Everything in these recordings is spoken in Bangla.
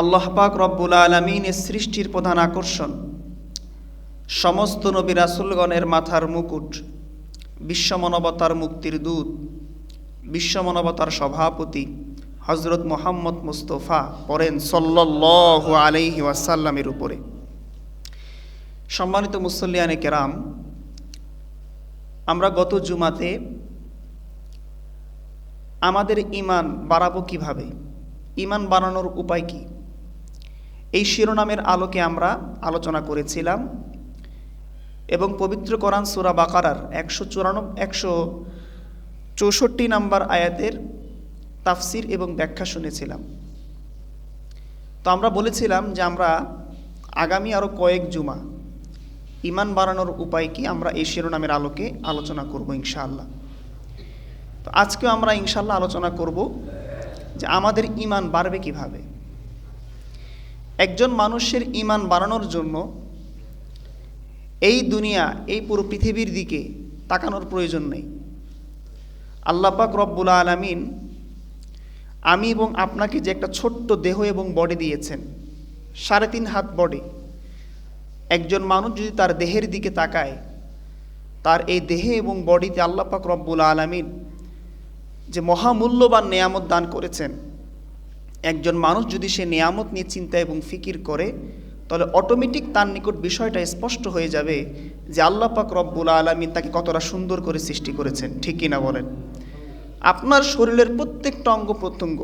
আল্লাহ পাক রব্বুল আলমিনের সৃষ্টির প্রধান আকর্ষণ। সমস্ত নবী রাসুলগণের মাথার মুকুট বিশ্বমানবতার মুক্তির দূত বিশ্বমানবতার সভাপতি হজরত মোহাম্মদ মুস্তফা পড়েন সল্লাহ আলাইহি ওয়াসাল্লামের উপরে। সম্মানিত মুসল্লিয়ানে কেরাম, আমরা গত জুমাতে আমাদের ইমান বাড়াবো কীভাবে? ইমান বাড়ানোর উপায় কি? এই শিরোনামের আলোকে আমরা আলোচনা করেছিলাম এবং পবিত্র কোরআন সুরা বাকারার একশো চুরানব্বই একশো চৌষট্টি নাম্বার আয়াতের তাফসির এবং ব্যাখ্যা শুনেছিলাম। তো আমরা বলেছিলাম যে আমরা আগামী আরও কয়েক জুমা ইমান বাড়ানোর উপায় কি আমরা এই শিরোনামের আলোকে আলোচনা করব ইনশাআল্লাহ। তো আজকেও আমরা ইনশাল্লাহ আলোচনা করব যে আমাদের ইমান বাড়বে কীভাবে? একজন মানুষের ইমান বাড়ানোর জন্য এই দুনিয়া, এই পুরো পৃথিবীর দিকে তাকানোর প্রয়োজন নেই। আল্লাপাক রব্বুল আলমিন আমি এবং আপনাকে যে একটা ছোট্ট দেহ এবং বডি দিয়েছেন, সাড়ে তিন হাত বডি একজন মানুষ যদি তার দেহের দিকে তাকায়, তার এই দেহে এবং বডিতে আল্লাপাক রব্বুল আলমিন যে মহামূল্যবান নেয়ামত দান করেছেন একজন মানুষ যদি সে নেয়ামত নিয়ে চিন্তা এবং ফিকির করে, তাহলে অটোমেটিক তার নিকট বিষয়টা স্পষ্ট হয়ে যাবে যে আল্লাহ পাক রব্বুল আলমিন তাকে কতটা সুন্দর করে সৃষ্টি করেছেন। ঠিক কিনা বলেন? আপনার শরীরের প্রত্যেকটা অঙ্গ প্রত্যঙ্গ,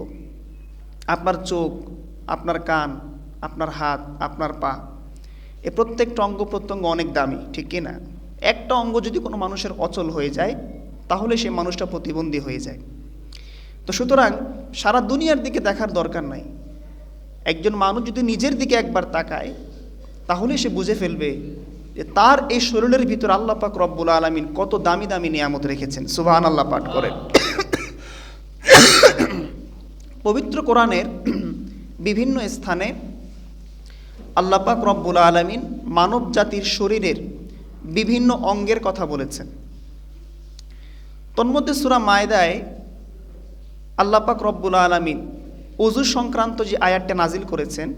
আপনার চোখ, আপনার কান, আপনার হাত, আপনার পা, এ প্রত্যেকটা অঙ্গ প্রত্যঙ্গ অনেক দামি, ঠিক কিনা? একটা অঙ্গ যদি কোনো মানুষের অচল হয়ে যায়, তাহলে সে মানুষটা প্রতিবন্ধী হয়ে যায়। তো সুতরাং সারা দুনিয়ার দিকে দেখার দরকার নাই। একজন মানুষ যদি নিজের দিকে একবার তাকায় তাহলে সে বুঝে ফেলবে যে তার এই শরীরের ভিতর আল্লাহ পাক রব্বুল আলমিন কত দামি দামি নিয়ামত রেখেছেন। সুবাহান আল্লাহ পাঠ করেন। পবিত্র কোরআনের বিভিন্ন স্থানে আল্লাহ পাক রব্বুল আলমিন মানব জাতির শরীরের বিভিন্ন অঙ্গের কথা বলেছেন। তন্মধ্যে সুরা মায়দায় আল্লাপাক রব্বুল আলমিন অজু সংক্রান্ত যে আয়াতটা নাজিল করেছেন,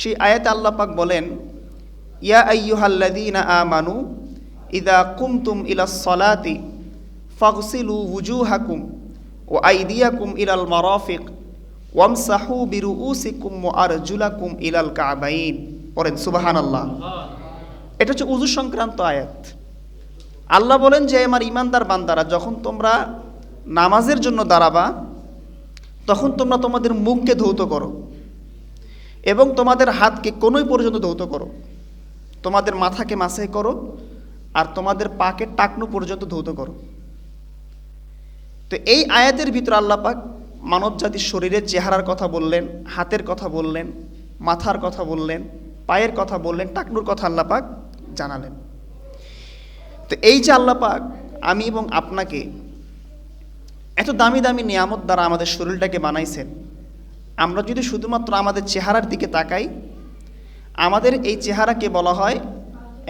সেই আয়াতে আল্লাপাক বলেন, ইয়া আইয়ুহাল্লাদিনা আমানু ইদা কুমতুম ইলা সলাতি ফাগসিলু উজু হাকুম ও আইদিয়াকুম ইলাল মারাফিক ওয়ামসাহু বিরু উসিকুম আর জুলাকুম ইলাল কাবাইন। পড়েন সুবাহান আল্লাহ এটা হচ্ছে উজু সংক্রান্ত আয়াত। আল্লাহ বলেন যে, আমার ইমানদার বান্দারা, যখন তোমরা নামাজের জন্য দাঁড়াবা তখন তোমরা তোমাদের মুখকে ধৌত করো এবং তোমাদের হাতকে কোনোই পর্যন্ত ধৌত করো। তোমাদের মাথাকে মাসে করো আর তোমাদের পাকে টাকনু পর্যন্ত ধৌত করো। তো এই আয়াতের ভিতরে আল্লাপাক মানব জাতির শরীরের চেহারার কথা বললেন, হাতের কথা বললেন, মাথার কথা বললেন, পায়ের কথা বললেন, টাকনুর কথা আল্লাপাক জানালেন। তো এই যে আল্লাপাক আমি এবং আপনাকে এত দামি দামি নিয়ামত দ্বারা আমাদের শরীরটাকে বানাইছেন। আমরা যদি শুধুমাত্র আমাদের চেহারার দিকে তাকাই, আমাদের এই চেহারাকে বলা হয়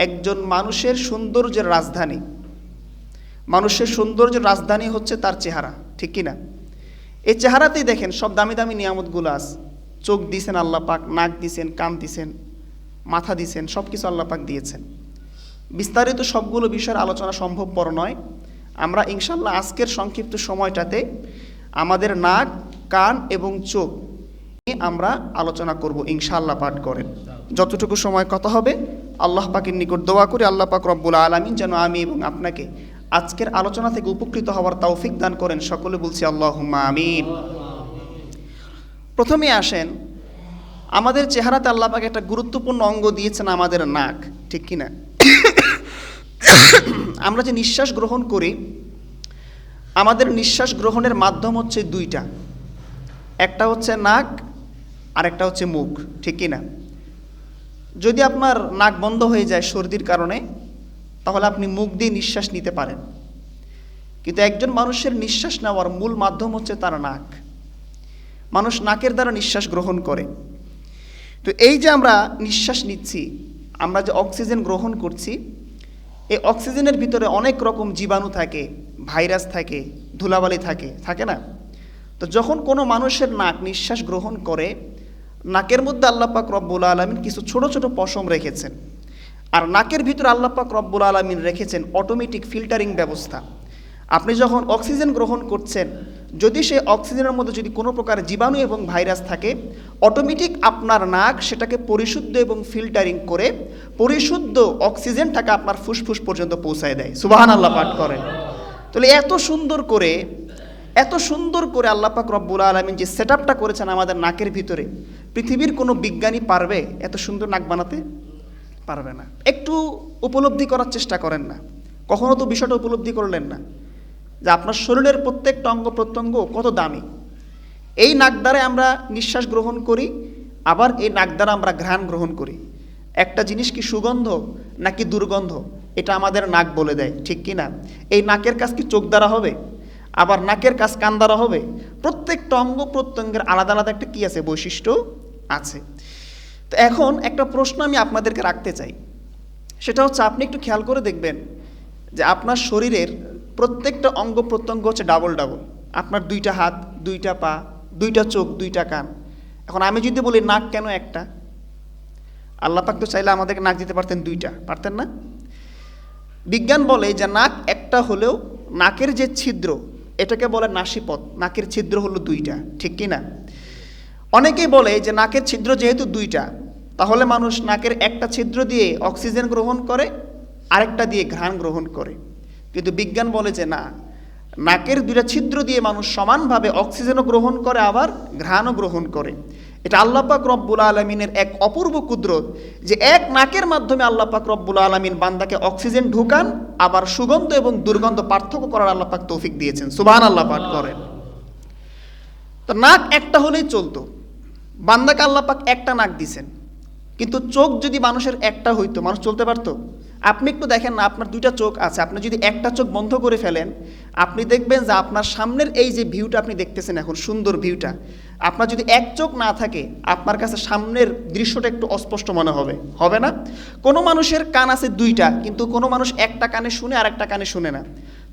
একজন মানুষের সৌন্দর্যের রাজধানী। মানুষের সৌন্দর্যের রাজধানী হচ্ছে তার চেহারা, ঠিক কিনা এই চেহারাতেই দেখেন সব দামি দামি নিয়ামতগুলো আস চোখ দিছেন আল্লাহ পাক, নাক দিছেন, কান দিছেন, মাথা দিছেন সব কিছু আল্লাহ পাক দিয়েছেন। বিস্তারিত সবগুলো বিষয়ের আলোচনা সম্ভবপর নয়। আমরা ইনশাল্লাহ আজকের সংক্ষিপ্ত সময়টাতে আমাদের নাক, কান এবং চোখ নিয়ে আমরা আলোচনা করব ইনশাল্লাহ পাঠ করেন যতটুকু সময় কথা হবে, আল্লাহ পাকের নিকট দোয়া করে, আল্লাহ পাক রব্বুল আলমিন যেন আমি এবং আপনাকে আজকের আলোচনা থেকে উপকৃত হওয়ার তৌফিক দান করেন। সকলে বলছি আল্লাহ আমিন। প্রথমে আসেন, আমাদের চেহারাতে আল্লাহ পাক একটা গুরুত্বপূর্ণ অঙ্গ দিয়েছেন আমাদের নাক, ঠিক কি না আমরা যে নিঃশ্বাস গ্রহণ করি, আমাদের নিঃশ্বাস গ্রহণের মাধ্যম হচ্ছে দুইটা। একটা হচ্ছে নাক আর একটা হচ্ছে মুখ, ঠিক না যদি আপনার নাক বন্ধ হয়ে যায় সর্দির কারণে, তাহলে আপনি মুখ দিয়ে নিঃশ্বাস নিতে পারেন। কিন্তু একজন মানুষের নিঃশ্বাস নেওয়ার মূল মাধ্যম হচ্ছে তার নাক। মানুষ নাকের দ্বারা নিঃশ্বাস গ্রহণ করে। তো এই যে আমরা নিঃশ্বাস নিচ্ছি, আমরা যে অক্সিজেন গ্রহণ করছি এই অক্সিজেনের ভিতরে অনেক রকম জীবাণু থাকে, ভাইরাস থাকে, ধুলাবালি থাকে থাকে না? তো যখন কোনো মানুষের নাক নিঃশ্বাস গ্রহণ করে, নাকের মধ্যে আল্লাপাক রব্বুল আলমিন কিছু ছোট ছোট পশম রেখেছেন। আর নাকের ভিতরে আল্লাপাক রব্বুল আলমিন রেখেছেন অটোমেটিক ফিল্টারিং ব্যবস্থা। আপনি যখন অক্সিজেন গ্রহণ করছেন, যদি সেই অক্সিজেনের মধ্যে যদি কোনো প্রকার জীবাণু এবং ভাইরাস থাকে অটোমেটিক আপনার নাক সেটাকে পরিশুদ্ধ এবং ফিল্টারিং করে পরিশুদ্ধ অক্সিজেনটাকে আপনার ফুসফুস পর্যন্ত পৌঁছায় দেয়। সুবাহান আল্লাহ পাঠ করেন। তাহলে এত সুন্দর করে, এত সুন্দর করে আল্লাপাক রব্বুল আলমিন যে সেট করেছেন আমাদের নাকের ভিতরে, পৃথিবীর কোনো বিজ্ঞানী পারবে এত সুন্দর নাক বানাতে? পারবে না। একটু উপলব্ধি করার চেষ্টা করেন না। কখনো তো বিষয়টা উপলব্ধি করলেন না। যে আপনার শরীরের প্রত্যেকটা অঙ্গ প্রত্যঙ্গ কত দামি। এই নাক দ্বারা আমরা নিঃশ্বাস গ্রহণ করি, আবার এই নাক দ্বারা আমরা ঘ্রাণ গ্রহণ করি। একটা জিনিস কি সুগন্ধ নাকি দুর্গন্ধ? এটা আমাদের নাক বলে দেয়, ঠিক কি না? এই নাকের কাজ কি চোখ দ্বারা হবে? আবার নাকের কাজ কান দ্বারা হবে? প্রত্যেকটা অঙ্গ প্রত্যঙ্গের আলাদা আলাদা একটা কি আছে? বৈশিষ্ট্য আছে। তো এখন একটা প্রশ্ন আমি আপনাদেরকে রাখতে চাই। সেটা হচ্ছে আপনি একটু খেয়াল করে দেখবেন যে আপনার শরীরের প্রত্যেকটা অঙ্গ প্রত্যঙ্গ হচ্ছে ডাবল ডাবল আপনার দুইটা হাত, দুইটা পা, দুইটা চোখ, দুইটা কান। এখন আমি যদি বলি নাক কেন একটা? আল্লাহ পাক তো চাইলে আমাদেরকে নাক দিতে পারতেন দুইটা। পারতেন না? বিজ্ঞান বলে যে নাক একটা হলেও নাকের যে ছিদ্র, এটাকে বলে নাসিপথ। নাকের ছিদ্র হলো দুইটা, ঠিক কি না অনেকেই বলে যে নাকের ছিদ্র যেহেতু দুইটা, তাহলে মানুষ নাকের একটা ছিদ্র দিয়ে অক্সিজেন গ্রহণ করে, আরেকটা দিয়ে ঘ্রাণ গ্রহণ করে। কিন্তু বিজ্ঞান বলে যে না, নাকের দুইটা ছিদ্র দিয়ে মানুষ সমানভাবে অক্সিজেনও গ্রহণ করে, আবার ঘ্রাণও গ্রহণ করে। এটা আল্লাপাক রব্বুল আলমিনের এক অপূর্ব কুদরত যে এক নাকের মাধ্যমে আল্লাপাক রব্বুল আলমিন বান্দাকে অক্সিজেন ঢুকান, আবার সুগন্ধ এবং দুর্গন্ধ পার্থক্য করার আল্লাপাক তৌফিক দিয়েছেন। সুবাহান আল্লাহ পাঠ করেন। তো নাক একটা হলেই চলতো। বান্দাকে আল্লাপাক একটা নাক দিছেন। কিন্তু চোখ যদি মানুষের একটা হইতো, মানুষ চলতে পারতো? আপনি একটু দেখেন না, আপনার দুইটা চোখ আছে। আপনি যদি একটা চোখ বন্ধ করে ফেলেন, আপনি দেখবেন যে আপনার সামনের এই যে ভিউটা আপনি দেখতেছেন এখন, সুন্দর ভিউটা, আপনার যদি এক চোখ না থাকে, আপনার কাছে সামনের দৃশ্যটা একটু অস্পষ্ট মনে হবে। হবে না? কোনো মানুষের কান আছে দুইটা, কিন্তু কোনো মানুষ একটা কানে শুনে আর একটা কানে শুনে না।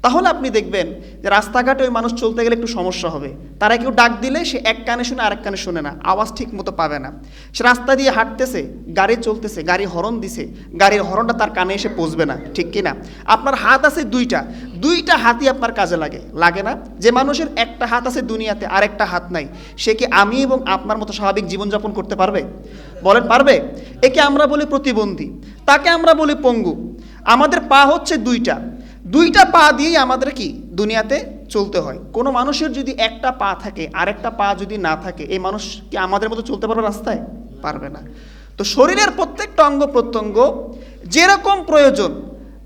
তাহলে আপনি দেখবেন যে রাস্তাঘাটে ওই মানুষ চলতে গেলে একটু সমস্যা হবে। তারা কেউ ডাক দিলে সে এক কানে শুনে আরেক কানে শুনে না, আওয়াজ ঠিক মতো পাবে না। সে রাস্তা দিয়ে হাঁটতেছে, গাড়ি চলতেছে, গাড়ি হরন দিছে, গাড়ির হরনটা তার কানে এসে পৌঁছবে না, ঠিক কি না আপনার হাত আছে দুইটা দুইটা হাতই আপনার কাজে লাগে। লাগে না? যে মানুষের একটা হাত আছে দুনিয়াতে, আর একটা হাত নাই। সে কি আমি এবং আপনার মতো স্বাভাবিক জীবনযাপন করতে পারবে? বলেন, পারবে? একে আমরা বলি প্রতিবন্ধী, তাকে আমরা বলি পঙ্গু। আমাদের পা হচ্ছে দুইটা। দুইটা পা দিয়েই আমাদের কি দুনিয়াতে চলতে হয়? কোনো মানুষের যদি একটা পা থাকে, আরেকটা পা যদি না থাকে, এই মানুষ কি আমাদের মতো চলতে পারবে রাস্তায়? পারবে না। তো শরীরের প্রত্যেকটা অঙ্গ প্রত্যঙ্গ যেরকম প্রয়োজন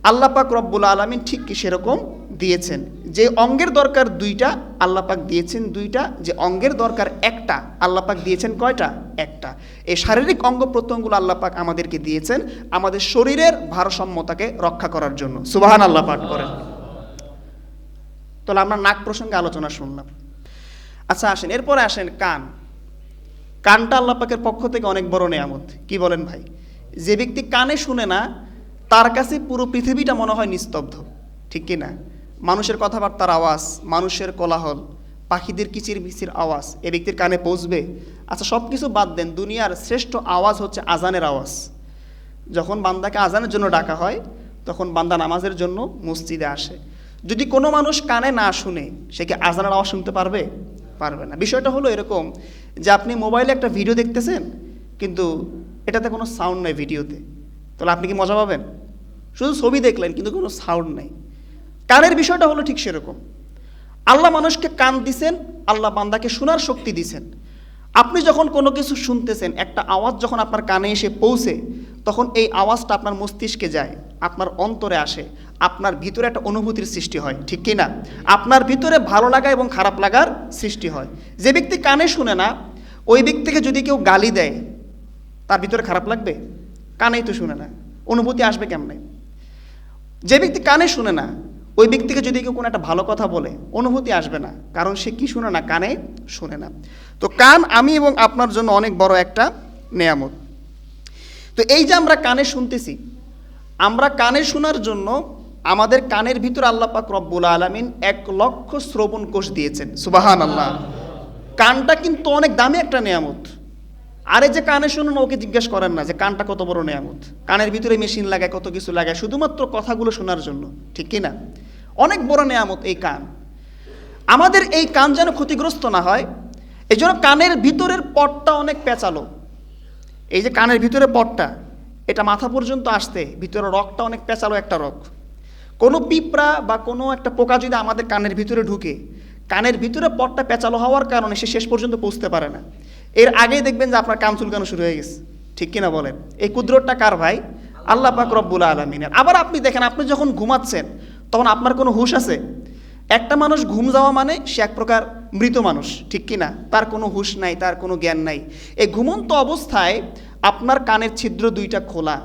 আল্লাপাক রব্বুল আলমিন ঠিক কি সেরকম দিয়েছেন। যে অঙ্গের দরকার দুইটা আল্লাপাক দিয়েছেন দুইটা। যে অঙ্গের দরকার একটা আল্লাপাক দিয়েছেন কয়টা? একটা। এই শারীরিক অঙ্গ প্রত্যঙ্গগুলো আল্লাপাক আমাদেরকে দিয়েছেন আমাদের শরীরের ভারসাম্যতাকে রক্ষা করার জন্য। সুবাহান আল্লাহ পাঠ করেন। তাহলে আমরা নাক প্রসঙ্গে আলোচনা শুনলাম। আচ্ছা আসেন, এরপরে আসেন কান। কানটা আল্লাপাকের পক্ষ থেকে অনেক বড় নেয়ামত। কি বলেন ভাই? যে ব্যক্তি কানে শুনে না, তার কাছে পুরো পৃথিবীটা মনে হয় নিস্তব্ধ। ঠিক কি না? মানুষের কথাবার্তার আওয়াজ, মানুষের কোলাহল, পাখিদের কিচির মিচির আওয়াজ, এ ব্যক্তির কানে পৌঁছবে। আচ্ছা সব কিছু বাদ দেন, দুনিয়ার শ্রেষ্ঠ আওয়াজ হচ্ছে আজানের আওয়াজ। যখন বান্দাকে আজানের জন্য ডাকা হয়, তখন বান্দা নামাজের জন্য মসজিদে আসে। যদি কোনো মানুষ কানে না শুনে, সে কি আজানের আওয়াজ শুনতে পারবে? পারবে না। বিষয়টা হলো এরকম যে আপনি মোবাইলে একটা ভিডিও দেখতেছেন, কিন্তু এটাতে কোনো সাউন্ড নেই ভিডিওতে। তাহলে আপনি কি মজা পাবেন? শুধু ছবি দেখলেন, কিন্তু কোনো সাউন্ড নেই। কানের বিষয়টা হলো ঠিক সেরকম। আল্লাহ মানুষকে কান দিছেন, আল্লাহ বান্দাকে শোনার শক্তি দিছেন। আপনি যখন কোনো কিছু শুনতেছেন, একটা আওয়াজ যখন আপনার কানে এসে পৌঁছে, তখন এই আওয়াজটা আপনার মস্তিষ্কে যায়, আপনার অন্তরে আসে, আপনার ভিতরে একটা অনুভূতির সৃষ্টি হয়, ঠিক কি না? আপনার ভিতরে ভালো লাগা এবং খারাপ লাগার সৃষ্টি হয়। যে ব্যক্তি কানে শুনে না, ওই ব্যক্তিকে যদি কেউ গালি দেয়, তার ভিতরে খারাপ লাগবে? কানেই তো শুনে না। অনুভূতি আসবে কেমনে? যে ব্যক্তি কানে শুনে না ওই ব্যক্তিকে যদি কেউ কোনো একটা ভালো কথা বলে, অনুভূতি আসবে না। কারণ সে কি শুনে না, কানে শুনে না। তো কান আমি এবং আপনার জন্য অনেক বড় একটা নেয়ামত। তো এই যে আমরা কানে শুনতেছি, আমরা কানে শোনার জন্য আমাদের কানের ভিতর আল্লাহ পাক রব্বুল আলমিন এক লক্ষ শ্রবণ কোষ দিয়েছেন। সুবাহান আল্লাহ কানটা কিন্তু অনেক দামি একটা নেয়ামত। আরে যে কানে শুনুন, ওকে জিজ্ঞেস করেন না যে কানটা কত বড় নেয়ামত? কানের ভিতরে মেশিন লাগায়, কত কিছু লাগায়, শুধুমাত্র কথাগুলো শোনার জন্য, ঠিক কি না? অনেক বড় নেয়ামত এই কান। আমাদের এই কান যেন ক্ষতিগ্রস্ত না হয় এই জন্য কানের ভিতরের পটটা অনেক পেঁচালো। এই যে কানের ভিতরে পটটা, এটা মাথা পর্যন্ত আসতে ভিতরে রকটা অনেক পেঁচালো একটা রক কোনো পিঁপড়া বা কোনো একটা পোকা যদি আমাদের কানের ভিতরে ঢুকে, কানের ভিতরে পটটা পেঁচালো হওয়ার কারণে সে শেষ পর্যন্ত পৌঁছতে পারে না। এর আগেই দেখবেন যে আপনার কান চুলকানো শুরু হয়ে গেছে। ঠিক কিনা বলেন? এই কুদরতটা কার ভাই? আল্লাহ পাক রব্বুল আলমিনের। আবার আপনি দেখেন, আপনি যখন ঘুমাচ্ছেন তখন আপনার কোনো হুশ আছে? একটা মানুষ ঘুম যাওয়া মানে সে এক প্রকার মৃত মানুষ, ঠিক কি না তার কোনো হুশ নাই, তার কোনো জ্ঞান নাই। এই ঘুমন্ত অবস্থায় আপনার কানের ছিদ্র দুইটা খোলা।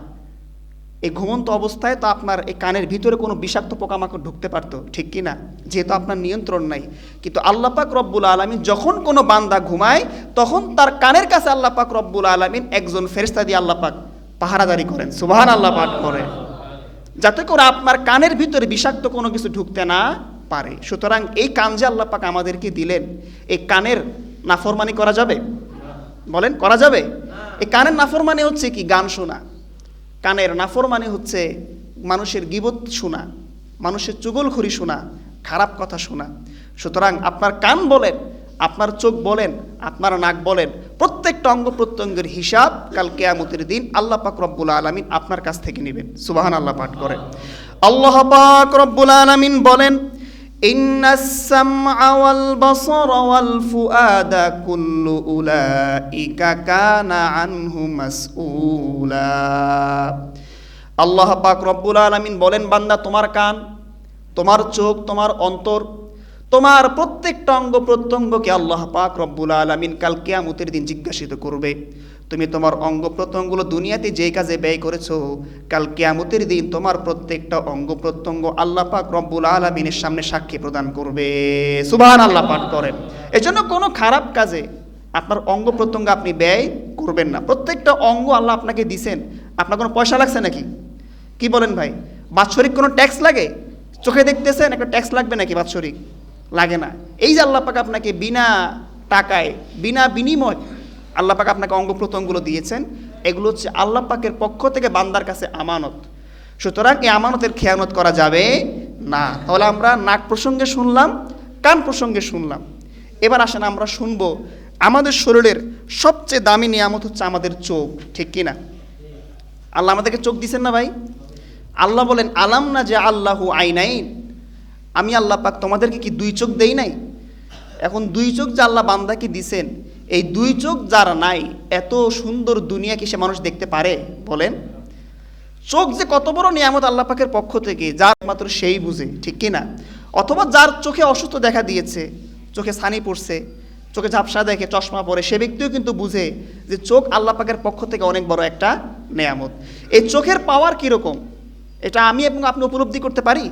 এই ঘুমন্ত অবস্থায় তো আপনার এই কানের ভিতরে কোনো বিষাক্ত পোকামাকড় ঢুকতে পারতো, ঠিক কি না যেহেতু আপনার নিয়ন্ত্রণ নাই। কিন্তু আল্লাপাক রব্বুল আলমিন যখন কোনো বান্দা ঘুমায়, তখন তার কানের কাছে আল্লাহ পাক রব্বুল আলমিন একজন ফেরিস্তা দিয়ে আল্লাহ পাক পাহারাদারি করেন। সুবাহান আল্লাহ পাক করেন যাতে করে আপনার কানের ভিতরে বিষাক্ত কোনো কিছু ঢুকতে না পারে। সুতরাং এই কান যে আল্লাহ পাক আমাদেরকে দিলেন এই কানের নাফরমানি করা যাবে? বলেন করা যাবে? এই কানের নাফরমানি হচ্ছে কি? গান শোনা। কানের নাফরমানি হচ্ছে মানুষের গিবত শোনা মানুষের চুগলখড়ি শোনা খারাপ কথা শোনা। সুতরাং আপনার কান বলেন আপনার চোখ বলেন আপনার নাক বলেন প্রত্যেকটা অঙ্গ প্রত্যঙ্গের হিসাব কাল কেয়ামতের দিন আল্লাহ পাক রব্বুল আলমিন আপনার কাছ থেকে নেবেন সুবাহান আল্লাহ পাঠ করেন আল্লাহ পাক রব্বুল আলমিন বলেন إن السمع والبصر والفؤاد كل أولئك كان عنه مسؤولا আল্লাহ পাক রব্বুল আলমিন বলেন বান্দা তোমার কান তোমার চোখ তোমার অন্তর তোমার প্রত্যেকটা অঙ্গ প্রত্যঙ্গকে আল্লাহ পাক রব্বুল আলমিন কাল কেয়ামতের দিন জিজ্ঞাসিত করবে। তুমি তোমার অঙ্গ প্রত্যঙ্গগুলো দুনিয়াতে যেই কাজে ব্যয় করেছ, কাল কেয়ামতের দিন তোমার প্রত্যেকটা অঙ্গ প্রত্যঙ্গ আল্লাহ পাক রব্বুল আলমিনের সামনে সাক্ষী প্রদান করবে। সুবাহান আল্লাহ পাঠ করেন। এজন্য কোনো খারাপ কাজে আপনার অঙ্গ প্রত্যঙ্গ আপনি ব্যয় করবেন না। প্রত্যেকটা অঙ্গ আল্লাহ আপনাকে দিছেন। আপনার কোনো পয়সা লাগছে নাকি? কি বলেন ভাই? বাৎসরিক কোনো ট্যাক্স লাগে? চোখে দেখতেছেন? একটা ট্যাক্স লাগবে নাকি বাৎসরিক? লাগে না। এই যে আল্লাহ পাক আপনাকে বিনা টাকায়, বিনা বিনিময় আল্লাহ পাক আপনাকে অঙ্গ প্রত্যঙ্গগুলো দিয়েছেন, এগুলো হচ্ছে আল্লাহ পাকের পক্ষ থেকে বান্দার কাছে আমানত। সুতরাং এই আমানতের খেয়ানত করা যাবে না। তাহলে আমরা নাক প্রসঙ্গে শুনলাম, কান প্রসঙ্গে শুনলাম। এবার আসেন আমরা শুনব, আমাদের শরীরের সবচেয়ে দামি নিয়ামত হচ্ছে আমাদের চোখ, ঠিক কি না আল্লাহ আমাদেরকে চোখ দিছেন না ভাই? আল্লাহ বলেন, আলাম না যে আল্লাহু আইনাইন? আমি আল্লাহ পাক তোমাদেরকে কি দুই চোখ দেই নাই? এখন দুই চোখ যে আল্লাহ বান্দাকে দিছেন? এই দুই চোখ যারা নাই, এত সুন্দর দুনিয়া কি সে মানুষ দেখতে পারে? বলেন। চোখ যে কত বড় নিয়ামত আল্লাহ পাকের পক্ষ থেকে, যার মাত্র সেই বুঝে, ঠিক কি না? অথবা যার চোখে অসুস্থ দেখা দিয়েছে, চোখে ছানি পড়ছে, চোখে ঝাপসা দেখে, চশমা পরে, সে ব্যক্তিও কিন্তু বুঝে যে চোখ আল্লাহ পাকের পক্ষ থেকে অনেক বড় একটা নেয়ামত। এই চোখের পাওয়ার কীরকম? এটা আমি এবং আপনি উপলব্ধি করতে পারি?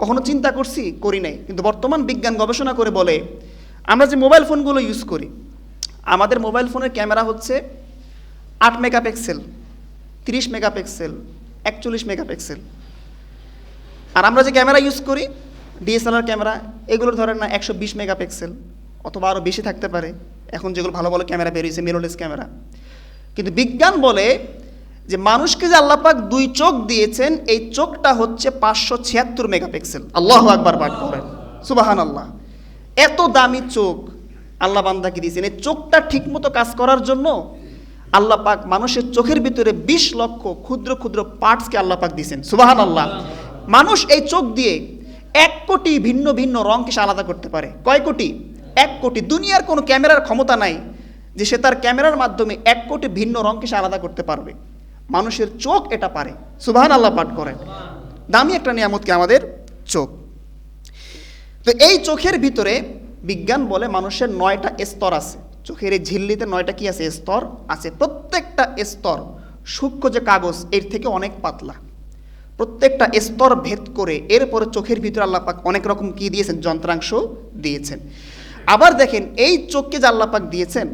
কখনো চিন্তা করছি, করি নাই। কিন্তু বর্তমান বিজ্ঞান গবেষণা করে বলে, আমরা যে মোবাইল ফোনগুলো ইউজ করি, আমাদের মোবাইল ফোনের ক্যামেরা হচ্ছে আট মেগাপিক্সেল, তিরিশ মেগাপিক্সেল, একচল্লিশ মেগাপিক্সেল। আর আমরা যে ক্যামেরা ইউজ করি ডিএসএলআর ক্যামেরা এগুলোর ধরেন না একশো বিশ মেগাপিক্সেল, অথবা আরও বেশি থাকতে পারে। এখন যেগুলো ভালো ভালো ক্যামেরা বেরিয়েছে মিরোলেস ক্যামেরা। কিন্তু বিজ্ঞান বলে যে মানুষকে যে আল্লাপাক দুই চোখ দিয়েছেন, এই চোখটা হচ্ছে পাঁচশো ছিয়াত্তর মেগাপিক্সেল। আল্লাহ আকবার পাঠ করেন। সুবাহান আল্লাহ এত দামি চোখ আল্লাহ বান্দাকে দিয়েছেন। এই চোখটা ঠিকমতো কাজ করার জন্য আল্লাহ পাক মানুষের চোখের ভিতরে বিশ লক্ষ ক্ষুদ্র ক্ষুদ্র পার্টসকে আল্লাহ পাক দিয়েছেন। সুবাহান আল্লাহ মানুষ এই চোখ দিয়ে এক কোটি ভিন্ন ভিন্ন রঙকে সে আলাদা করতে পারে। কয় কোটি? এক কোটি। দুনিয়ার কোনো ক্যামেরার ক্ষমতা নাই যে সে তার ক্যামেরার মাধ্যমে এক কোটি ভিন্ন রঙকে সে আলাদা করতে পারবে। মানুষের চোখ এটা পারে। সুবাহান আল্লাহ পাঠ করেন। দামি একটা নিয়ামতকে আমাদের? চোখ। তো এই চোখের ভিতরে বিজ্ঞান বলে মানুষের নয়টা স্তর আছে। চোখের এই ঝিল্লিতে নয়টা কি আছে? স্তর আছে। প্রত্যেকটা স্তর সূক্ষ্ম যে কাগজ, এর থেকে অনেক পাতলা। প্রত্যেকটা স্তর ভেদ করে এরপরে চোখের ভিতরে আল্লাপাক অনেক রকম কি দিয়েছেন? যন্ত্রাংশ দিয়েছেন। আবার দেখেন, এই চোখকে যে আল্লাপাক দিয়েছেন,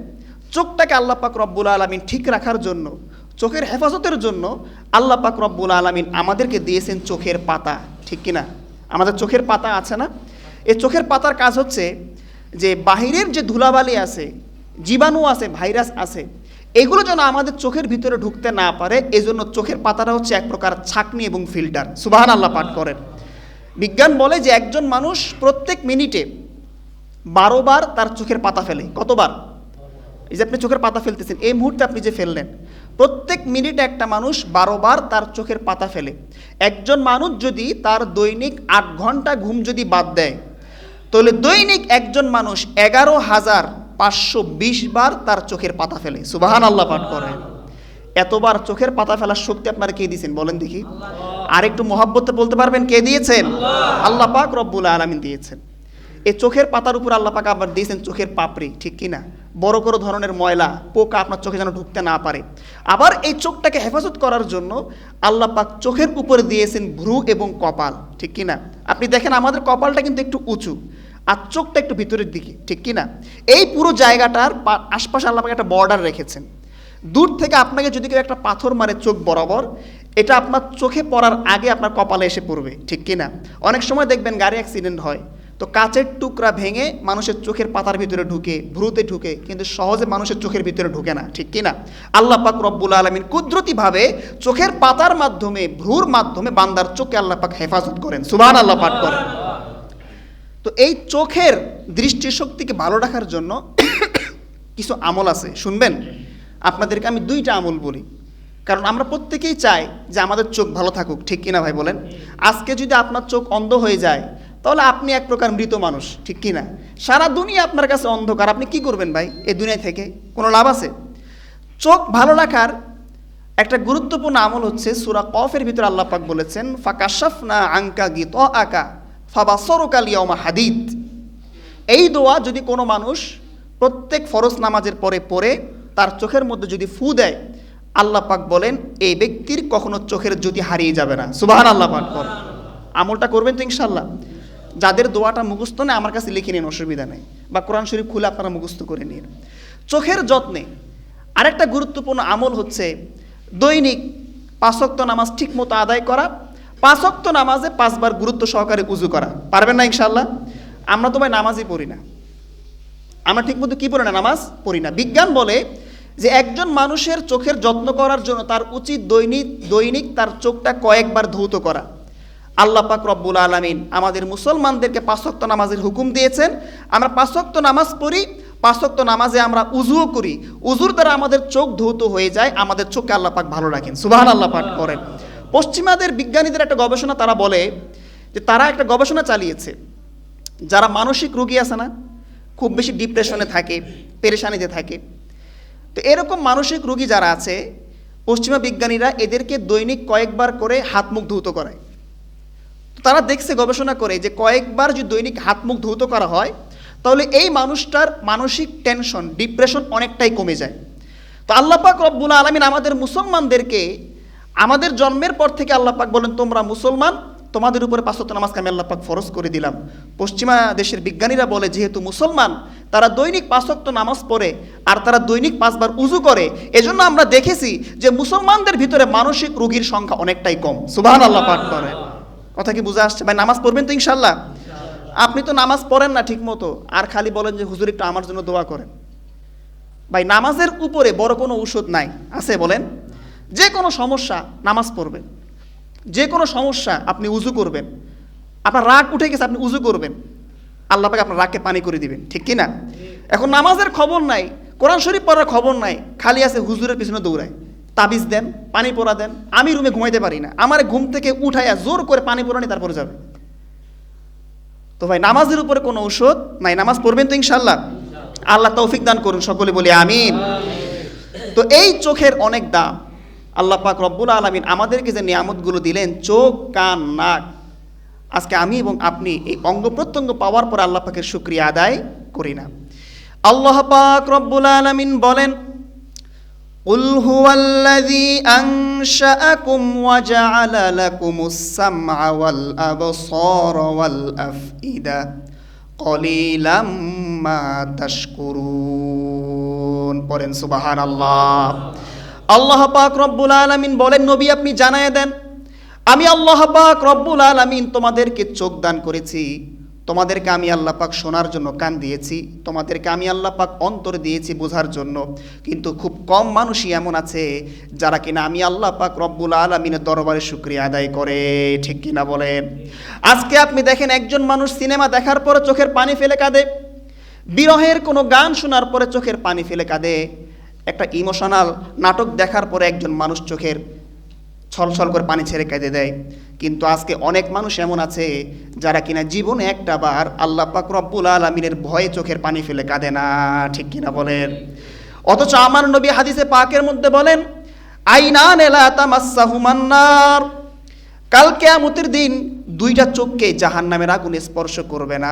চোখটাকে আল্লাপাক রব্বুল আলমিন ঠিক রাখার জন্য চোখের হেফাজতের জন্য আল্লাপাক রব্বুল আলমিন আমাদেরকে দিয়েছেন চোখের পাতা, ঠিক কিনা? আমাদের চোখের পাতা আছে না? এই চোখের পাতার কাজ হচ্ছে যে বাহিরের যে ধুলাবালি আছে, জীবাণু আছে, ভাইরাস আছে, এগুলো যেন আমাদের চোখের ভিতরে ঢুকতে না পারে, এজন্য চোখের পাতাটা হচ্ছে এক প্রকার ছাকনি এবং ফিল্টার। সুবাহান আল্লাহ পাঠ করেন। বিজ্ঞান বলে যে একজন মানুষ প্রত্যেক মিনিটে বারো বার তার চোখের পাতা ফেলে। কতবার? এই যে আপনি চোখের পাতা ফেলতেছেন, এই মুহূর্তে আপনি যে ফেললেন প্রত্যেক মিনিটে একটা মানুষ বারো বার তার চোখের পাতা ফেলে। একজন মানুষ যদি তার দৈনিক আট ঘণ্টা ঘুম যদি বাদ দেয়, তাহলে দৈনিক একজন মানুষ এগারো হাজার পাঁচশো বিশ বার তার চোখের পাতা ফেলে। সুবাহান আল্লাহ পাঠ করে। এতবার চোখের পাতা ফেলার শক্তি আপনারা কে দিয়েছেন বলেন দেখি। আর একটু মহাব্বতে বলতে পারবেন কে দিয়েছেন? আল্লাহ পাক রব্বুল আলমিন দিয়েছেন। এই চোখের পাতার উপর আল্লাহ আবার দিয়েছেন চোখের পাপড়ি, ঠিক কি না বড় বড় ধরনের ময়লা, পোকা আপনার চোখে যেন ঢুকতে না পারে। আবার এই চোখটাকে হেফাজত করার জন্য আল্লাহ পাক চোখের উপরে দিয়েছেন ভ্রু এবং কপাল, ঠিক কি না আপনি দেখেন আমাদের কপালটা কিন্তু একটু উঁচু আর চোখটা একটু ভিতরের দিকে, ঠিক কি না এই পুরো জায়গাটার আশপাশে আল্লাহ পাক একটা বর্ডার রেখেছেন। দূর থেকে আপনাকে যদি কেউ একটা পাথর মারে চোখ বরাবর, এটা আপনার চোখে পড়ার আগে আপনার কপালে এসে পড়বে, ঠিক কি না অনেক সময় দেখবেন গাড়ি অ্যাক্সিডেন্ট হয় তো কাচের টুকরা ভেঙে মানুষের চোখের পাতার ভিতরে ঢুকে, ভ্রুতে ঢুকে, কিন্তু সহজে মানুষের চোখের ভিতরে ঢুকে না। ঠিক কি না? আল্লাহ পাক রব্বুল আলমিন কুদরতিভাবে চোখের পাতার মাধ্যমে, ভ্রুর মাধ্যমে বান্দার চোখে আল্লাহ পাক হেফাজত করেন। সুবান আল্লাহ পাঠ করেন। তো এই চোখের দৃষ্টিশক্তিকে ভালো রাখার জন্য কিছু আমল আছে। শুনবেন? আপনাদেরকে আমি দুইটা আমল বলি। কারণ আমরা প্রত্যেকেই চাই যে আমাদের চোখ ভালো থাকুক। ঠিক কিনা ভাই বলেন? আজকে যদি আপনার চোখ অন্ধ হয়ে যায় তাহলে আপনি এক প্রকার মৃত মানুষ, ঠিক কি না সারা দুনিয়া আপনার কাছে অন্ধকার, আপনি কি করবেন ভাই এই দুনিয়া থেকে? কোনো লাভ আছে? চোখ ভালো রাখার একটা গুরুত্বপূর্ণ আমল হচ্ছে সুরা কফের ভিতরে আল্লাহ পাক বলেছেন ফাকাশাফ না আঙ্কা গীত আকা ফাবাসরকালিয়মা হাদিদ। এই দোয়া যদি কোনো মানুষ প্রত্যেক ফরজ নামাজের পরে পড়ে, তার চোখের মধ্যে যদি ফু দেয়, আল্লাহ পাক বলেন এই ব্যক্তির কখনো চোখের জ্যোতি হারিয়ে যাবে না। সুবাহান আল্লাহ পাক আমলটা করবেন তো ইনশাল্লাহ যাদের দোয়াটা মুখস্থ নেই, আমার কাছে লিখে নিন, অসুবিধা নেই। বা কোরআন শরীফ খুলে আপনারা মুখস্থ করে নিন। চোখের যত্নে আরেকটা গুরুত্বপূর্ণ আমল হচ্ছে দৈনিক পাঁচক্ত নামাজ ঠিক মতো আদায় করা পাঁচক্ত নামাজে পাঁচবার গুরুত্ব সহকারে উজু করা। পারবেন না ইনশাল্লাহ আমরা তো ভাই নামাজই পড়ি না। আমরা ঠিকমতো কী পড়ি না? নামাজ পড়ি না। বিজ্ঞান বলে যে একজন মানুষের চোখের যত্ন করার জন্য তার উচিত দৈনিক দৈনিক তার চোখটা কয়েকবার ধৌত করা। আল্লাহ পাক রব্বুল আলমিন আমাদের মুসলমানদেরকে পাঁচক্ত নামাজের হুকুম দিয়েছেন। আমরা পাঁচক্ত নামাজ পড়ি পাঁচক্ত নামাজে আমরা উজুও করি। উজুর দ্বারা আমাদের চোখ ধৌত হয়ে যায়, আমাদের চোখকে আল্লাহ পাক ভালো রাখেন। সুবাহান আল্লাহ পাক করেন। পশ্চিমাদের বিজ্ঞানীদের একটা গবেষণা তারা বলে যে তারা একটা গবেষণা চালিয়েছে। যারা মানসিক রুগী আছে না, খুব বেশি ডিপ্রেশনে থাকে, পেরেশানিতে থাকে। তো এরকম মানসিক রুগী যারা আছে, পশ্চিমা বিজ্ঞানীরা এদেরকে দৈনিক কয়েকবার করে হাত মুখ ধৌত করায়। তারা দেখছে, গবেষণা করে যে কয়েকবার যদি দৈনিক হাত মুখ ধৌত করা হয়, তাহলে এই মানুষটার মানসিক টেনশন, ডিপ্রেশন অনেকটাই কমে যায়। তো আল্লাপাক রব্বুল আলমিন আমাদের মুসলমানদেরকে, আমাদের জন্মের পর থেকে আল্লাপাক বলেন, তোমরা মুসলমান, তোমাদের উপরে পাঁচত নামাজকে আমি আল্লাপাক ফরজ করে দিলাম। পশ্চিমা দেশের বিজ্ঞানীরা বলে, যেহেতু মুসলমান, তারা দৈনিক পাঁচক্ত নামাজ পড়ে আর তারা দৈনিক পাঁচবার উজু করে, এজন্য আমরা দেখেছি যে মুসলমানদের ভিতরে মানসিক রোগীর সংখ্যা অনেকটাই কম। সুবাহান আল্লাহ পাঠ করে কথা কি বুঝে আসছে? ভাই, নামাজ পড়বেন তো ইনশাল্লাহ আপনি তো নামাজ পড়েন না ঠিক মতো আর খালি বলেন যে, হুজুর, একটু আমার জন্য দোয়া করেন। ভাই, নামাজের উপরে বড় কোনো ঔষধ নাই। আছে বলেন, যে কোনো সমস্যা নামাজ পড়বেন। যে কোনো সমস্যা আপনি উজু করবেন। আপনার রাগ উঠে গেছে, আপনি উজু করবেন। আল্লাহ পাকে আপনার রাগকে পানি করে দিবেন, ঠিক কি না এখন নামাজের খবর নাই, কোরআন শরীফ পড়ার খবর নাই, খালি আছে হুজুরের পিছনে দৌড়ায়। তাবিজ দেন, পানি পোড়া দেন, আমি রুমে ঘুমাইতে পারি না। আমার ঘুম থেকে উঠাইয়া জোর করে পানি পোড়ানি তারপরে যাবে। তো ভাই, নামাজের উপরে কোনো ঔষধ? নাই নামাজ পড়বেন তো ইনশাল্লাহ আল্লাহ তৌফিক দান করুন, সকলে বলি আমিন। তো এই চোখের অনেক দাম। আল্লাহ পাক রব্বুল আলমিন আমাদেরকে যে নিয়ামতগুলো দিলেন, চোখ, কান, নাক, আজকে আমি এবং আপনি এই অঙ্গ প্রত্যঙ্গ পাওয়ার পর আল্লাহ পাকের শুক্রিয়া আদায় করি না। আল্লাহ পাক রব্বুল আলমিন বলেন قل هو الذي أنشأكم وجعل لكم السمع والأبصار والأفئدة قليلا ما تشكرون বলেন সুবাহান আল্লাহ আল্লাহ পাক রব্বুল আলামিন বলেন নবী আপনি জানায় দেন আমি আল্লাহ পাক রব্বুল আলামিন তোমাদেরকে চোখ দান করেছি তোমাদেরকে আমি আল্লাহ পাক শোনার জন্য কান দিয়েছি, তোমাদেরকে আমি আল্লাহ পাক অন্তর দিয়েছি বোঝার জন্য। কিন্তু খুব কম মানুষই এমন আছে যারা কিনা আমি আল্লাহ পাক রব্বুল আলমিনের দরবারে শুক্রিয়া আদায় করে, ঠিক কিনা বলেন? আজকে আপনি দেখেন একজন মানুষ সিনেমা দেখার পরে চোখের পানি ফেলে কাঁদে, বিরহের কোনো গান শোনার পরে চোখের পানি ফেলে কাঁদে, একটা ইমোশনাল নাটক দেখার পরে একজন মানুষ চোখের ছলছল করে পানি ছেড়ে কেঁদে দেয়। কিন্তু আজকে অনেক মানুষ এমন আছে যারা কিনা জীবনে একটা বার আল্লাহ পাক আলমিনের ভয়ে চোখের পানি ফেলে কাঁদে না, ঠিক কিনা বলেন? অথচ আমার নবী হাদিসে পাকের মধ্যে বলেন, আইনান এলা তামাসাহুমান্নার কাল কেয়ামতের দিন দুইটা চোখকে জাহান নামের আগুনে স্পর্শ করবে না।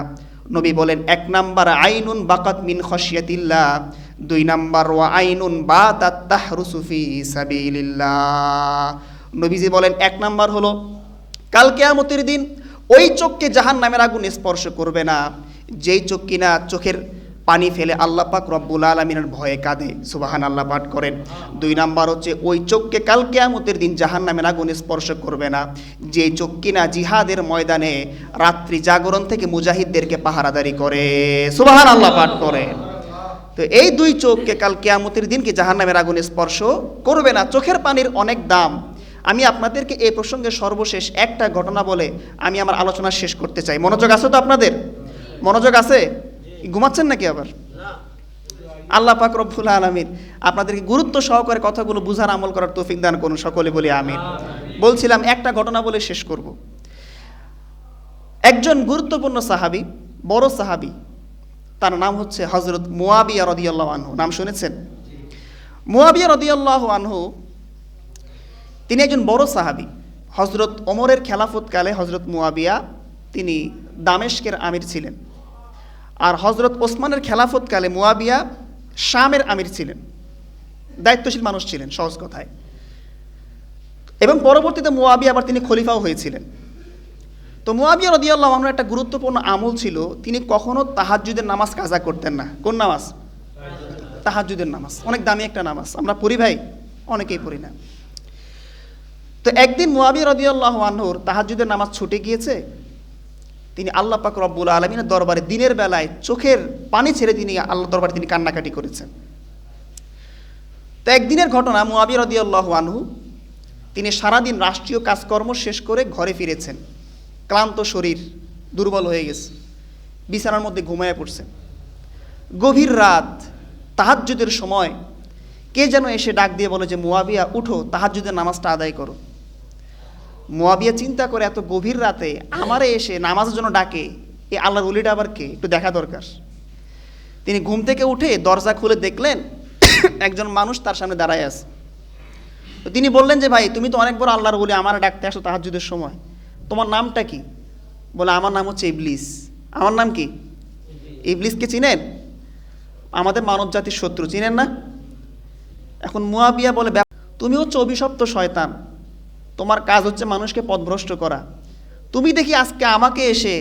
নবী বলেন, এক নাম্বার আইনুন বাকাত মিন খসিয়াতিল্লাহ দুই নাম্বার ওয়া আইনুন বা তাহরুসুফি সাবিলিল্লাহ। নবীজি বলেন, এক নাম্বার হলো, কাল কেয়ামতের দিন ওই চোখকে জাহান নামের আগুন স্পর্শ করবে না। যেই চোখ কিনা চোখের পানি ফেলে আল্লাহ পাক রব্বুল আলমিনের ভয়ে কাঁদে সুবাহান আল্লাহ পাঠ করেন। দুই নাম্বার হচ্ছে, ওই চোখকে কাল কেয়ামতের দিন জাহান নামের আগুন স্পর্শ করবে না। যে চোখ কিনা জিহাদের ময়দানে রাত্রি জাগরণ থেকে মুজাহিদদেরকে পাহারাদারি করে সুবাহান আল্লাহ পাঠ করেন। তো এই দুই চোখকে কাল কেয়ামতের দিন কি জাহান নামের আগুন স্পর্শ করবে না। চোখের পানির অনেক দাম আমি আপনাদেরকে এই প্রসঙ্গে সর্বশেষ একটা ঘটনা বলে আমি আমার আলোচনা শেষ করতে চাই। মনোযোগ আছে তো আপনাদের? মনোযোগ আছে? ঘুমাচ্ছেন নাকি আবার? আল্লাহ পাক রব্বুল আলমিন আপনাদেরকে গুরুত্ব সহকারে কথাগুলো বুঝার আমল করার তৌফিক দান করুন, সকলে বলি আমিন। বলছিলাম, একটা ঘটনা বলে শেষ করব। একজন গুরুত্বপূর্ণ সাহাবি, বড় সাহাবি, তার নাম হচ্ছে হজরত মুয়াবিয়া রদিয়াল্লাহ আনহু। নাম শুনেছেন? মুয়াবিয়া রদিয়াল্লাহ আনহু তিনি একজন বড় সাহাবি। হজরত ওমরের খেলাফতকালে হজরত মুয়াবিয়া তিনি দামেশকের আমির ছিলেন। আর হজরত ওসমানের খেলাফতকালে মুয়াবিয়া শামের আমির ছিলেন। দায়িত্বশীল মানুষ ছিলেন, সহজ কথায়। এবং পরবর্তীতে মুয়াবিয়া আবার তিনি খলিফাও হয়েছিলেন। তো মুয়াবিয়া রদিয়াল্লাহ আমার একটা গুরুত্বপূর্ণ আমল ছিল, তিনি কখনো তাহাজুদের নামাজ কাজা করতেন না। কোন নামাজ? তাহাজুদের নামাজ। অনেক দামি একটা নামাজ। আমরা পড়ি ভাই? অনেকেই পড়ি না। তো একদিন মুয়াবিয়া রদিয়াল্লাহ আনহুর তাহাজুদের নামাজ ছুটে গিয়েছে। তিনি আল্লাহ পাক রব্বুল আলমিনের দরবারে দিনের বেলায় চোখের পানি ছেড়ে তিনি আল্লাহ দরবারে তিনি কান্নাকাটি করেছেন। তো একদিনের ঘটনা মুয়াবিয়া রদিয়াল্লাহ আনহু তিনি সারাদিন রাষ্ট্রীয় কাজকর্ম শেষ করে ঘরে ফিরেছেন। ক্লান্ত শরীর, দুর্বল হয়ে গেছে। বিছানার মধ্যে ঘুমায় পড়ছেন। গভীর রাত, তাহাজ্জুদের সময় কে যেন এসে ডাক দিয়ে বলে যে মুয়াবিয়া উঠো, তাহাজ্জুদের নামাজটা আদায় করো। মুয়াবিয়া চিন্তা করে এত গভীর রাতে আমারে এসে নামাজের জন্য ডাকে এই আল্লাহর উলিটা আবার কে? একটু দেখা দরকার। তিনি ঘুম থেকে উঠে দরজা খুলে দেখলেন একজন মানুষ তার সামনে দাঁড়ায় আছে। তিনি বললেন যে, ভাই, তুমি তো অনেক বড় আল্লাহর বলি আমার ডাকতে আসো তাহাজ্জুদের সময়। তোমার নামটা কি? বলে, আমার নাম হচ্ছে ইবলিস। আমার নাম কি? ইবলিসকে চিনেন? আমাদের মানব জাতির শত্রু। চিনেন না? এখন মুয়াবিয়া বলে "ব্যাপ- তুমি হচ্ছে অভিশপ্ত শয়তান। তোমার কাজ হচ্ছে মানুষকে পথভ্রষ্ট করা। তুমি দেখি আজকে আমাকে এসে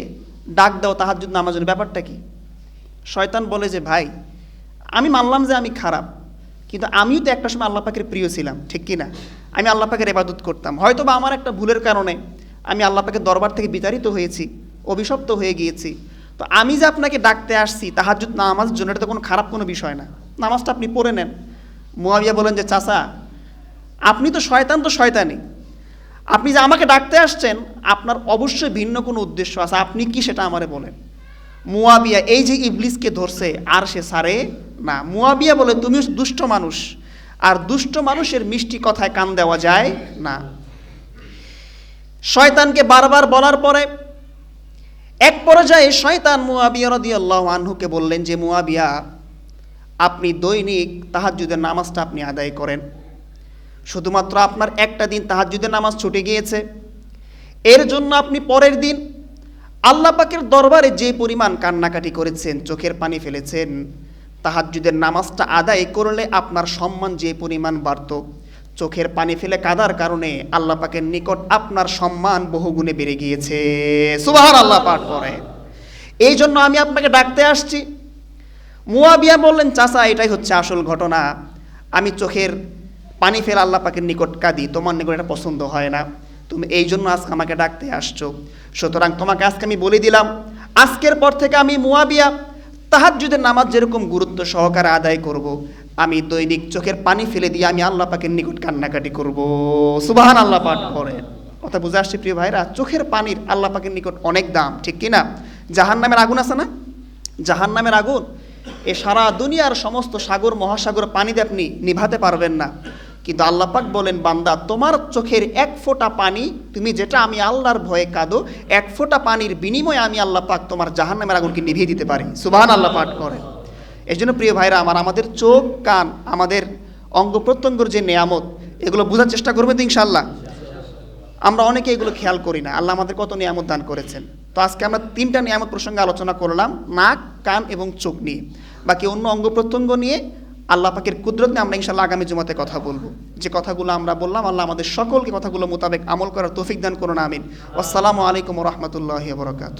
ডাক দাও তাহাজ্জুদ নামাজের ব্যাপারটা কি? শয়তান বলে যে, ভাই, আমি মানলাম যে আমি খারাপ, কিন্তু আমিও তো একটা সময় আল্লাহ পাকের প্রিয় ছিলাম, ঠিক কি না আমি আল্লাহ পাকের এবাদত করতাম। হয়তো বা আমার একটা ভুলের কারণে আমি আল্লাহ পাকের দরবার থেকে বিতাড়িত হয়েছি, অভিশপ্ত হয়ে গিয়েছি। তো আমি যে আপনাকে ডাকতে আসছি, তাহাজ্জুদ নামাজের জন্য, এটা তো কোনো খারাপ কোনো বিষয় না। নামাজটা আপনি পড়ে নেন। মুয়াবিয়া বলেন যে, চাচা, আপনি তো শয়তান তো শয়তানি। আপনি যে আমাকে ডাকতে আসছেন, আপনার অবশ্যই ভিন্ন কোনো উদ্দেশ্য আছে। আপনি কি সেটা আমারে বলেন? মুয়াবিয়া, এই যে ইবলিসকে ধরছে, আর সে সারে না। মুয়াবিয়া বলে, তুমি দুষ্ট মানুষ। আর দুষ্ট মানুষের মিষ্টি কথায় কান দেওয়া যায় না। শয়তানকে বারবার বলার পরে, এক পর্যায়ে শয়তান মুয়াবিয়া রাদিয়াল্লাহু আনহুকে বললেন যে, মুয়াবিয়া, আপনি দৈনিক তাহাজ্জুদের নামাজটা আপনি আদায় করেন। শুধুমাত্র আপনার একটা দিন তাহাজ্জুদের নামাজ ছুটে গিয়েছে। এর জন্য আপনি পরের দিন আল্লাহ পাকের দরবারে যে পরিমাণ কান্নাকাটি করেছেন, চোখের পানি ফেলেছেন, তাহাজ্জুদের নামাজটা আদায় করলে আপনার সম্মান যে পরিমাণ বাড়ত, চোখের পানি ফেলে কাদার কারণে আল্লাহ পাকের নিকট আপনার সম্মান বহুগুণে বেড়ে গিয়েছে। সুবাহার আল্লাহ পাঠ করে এই জন্য আমি আপনাকে ডাকতে আসছি। মুয়াবিয়া বললেন, চাচা, এটাই হচ্ছে আসল ঘটনা। আমি চোখের পানি ফেলে আল্লাহ পাকের নিকট কাঁদি, তোমার নিকট এটা পছন্দ হয় না। তুমি এই জন্য আজকে আমাকে ডাকতে আসছো। সুতরাং তোমাকে আজকে আমি বলে দিলাম, আজকের পর থেকে আমি মুয়াবিয়া তাহাজ্জুদের নামাজ যেরকম গুরুত্ব সহকারে আদায় করব। আমি দৈনিক চোখের পানি ফেলে দিয়ে আমি আল্লাহ পাকের নিকট কান্নাকাটি করব। সুবাহান আল্লাহ পাঠ করেন কথা বুঝে আসছে প্রিয় ভাইরা, চোখের পানির আল্লাহ পাকের নিকট অনেক দাম, ঠিক কিনা? জাহান নামের আগুন আছে না? জাহান নামের আগুন, এ সারা দুনিয়ার সমস্ত সাগর, মহাসাগর পানিতে আপনি নিভাতে পারবেন না। কিন্তু আল্লাহ পাক বলেন, বান্দা, তোমার চোখের এক ফোঁটা পানি, তুমি যেটা আমি আল্লাহর ভয়ে কাঁদো, এক ফোঁটা পানির বিনিময়ে আমি আল্লাহ পাক তোমার জাহান্নামের আগুনকে নিভিয়ে দিতে পারি। সুবাহান আল্লাহ পাঠ করেন। এই জন্য প্রিয় ভাইরা, আমার, আমাদের চোখ, কান, আমাদের অঙ্গ প্রত্যঙ্গর যে নেয়ামত, এগুলো বোঝার চেষ্টা করবে তো ইনশাল্লাহ আমরা অনেকে এগুলো খেয়াল করি না। আল্লাহ আমাদের কত নিয়ামত দান করেছেন। তো আজকে আমরা তিনটা নিয়ামত প্রসঙ্গে আলোচনা করলাম, নাক, কান এবং চোখ নিয়ে। বাকি অন্য অঙ্গ প্রত্যঙ্গ নিয়ে আল্লাহ পাকের কুদরত নিয়ে আমরা ইনশাল্লাহ আগামী জমাতে কথা বলব। যে কথাগুলো আমরা বললাম, আল্লাহ আমাদের সকলকে কথাগুলো মোতাবেক আমল করার তৌফিক দান করুন, আমিন। আসসালামু আলাইকুম রহমতুল্লাহ বরকাত